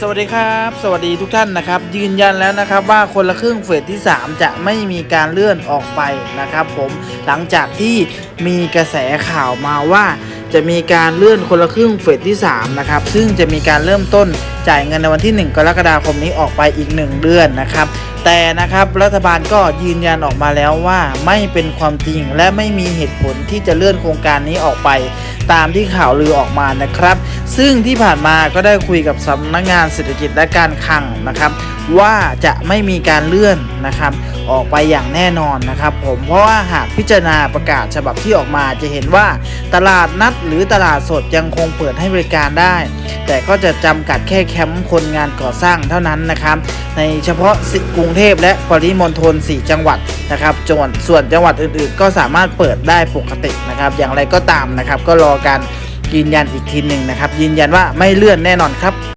สวัสดีครับ สวัสดีทุกท่านนะครับ ยืนยันแล้วนะครับว่าคนละครึ่งเฟสที่ 3 จะไม่มีการเลื่อนออกไปนะครับผมหลังจากที่มีกระแสข่าวมาว่าจะมีการเลื่อนคนละครึ่งเฟสที่3นะครับซึ่งจะมีการเริ่มต้นจ่ายเงินในวันที่ 1 กรกฎาคมนี้ออกไปอีก 1 เดือนนะครับ แต่นะครับรัฐบาลก็ยืนยันออกมาแล้วว่าไม่เป็นความจริงและไม่มีเหตุผลที่จะเลื่อนโครงการนี้ออกไป ตามที่ข่าวลือออกมานะครับ ซึ่งที่ผ่านมาก็ได้คุยกับสำนักงานเศรษฐกิจและการคลังนะครับ ว่าจะไม่มีการเลื่อนนะครับออกไปอย่างแน่นอนนะครับ ผมเพราะว่าหากพิจารณาประกาศฉบับที่ออกมาจะเห็นว่า ตลาดนัดหรือตลาดสดยังคงเปิดให้บริการได้ แต่ก็จะจำกัดแค่แคมป์คนงานก่อสร้างเท่านั้นนะครับ ในเฉพาะกรุงเทพและปริมณฑล4 จังหวัดนะครับจังหวัดส่วนจังหวัดอื่นๆ ก็สามารถเปิดได้ปกตินะครับ อย่างไรก็ตามนะครับ ก็รอการยืนยันอีกทีหนึ่งนะครับ ยืนยันว่าไม่เลื่อนแน่นอนครับ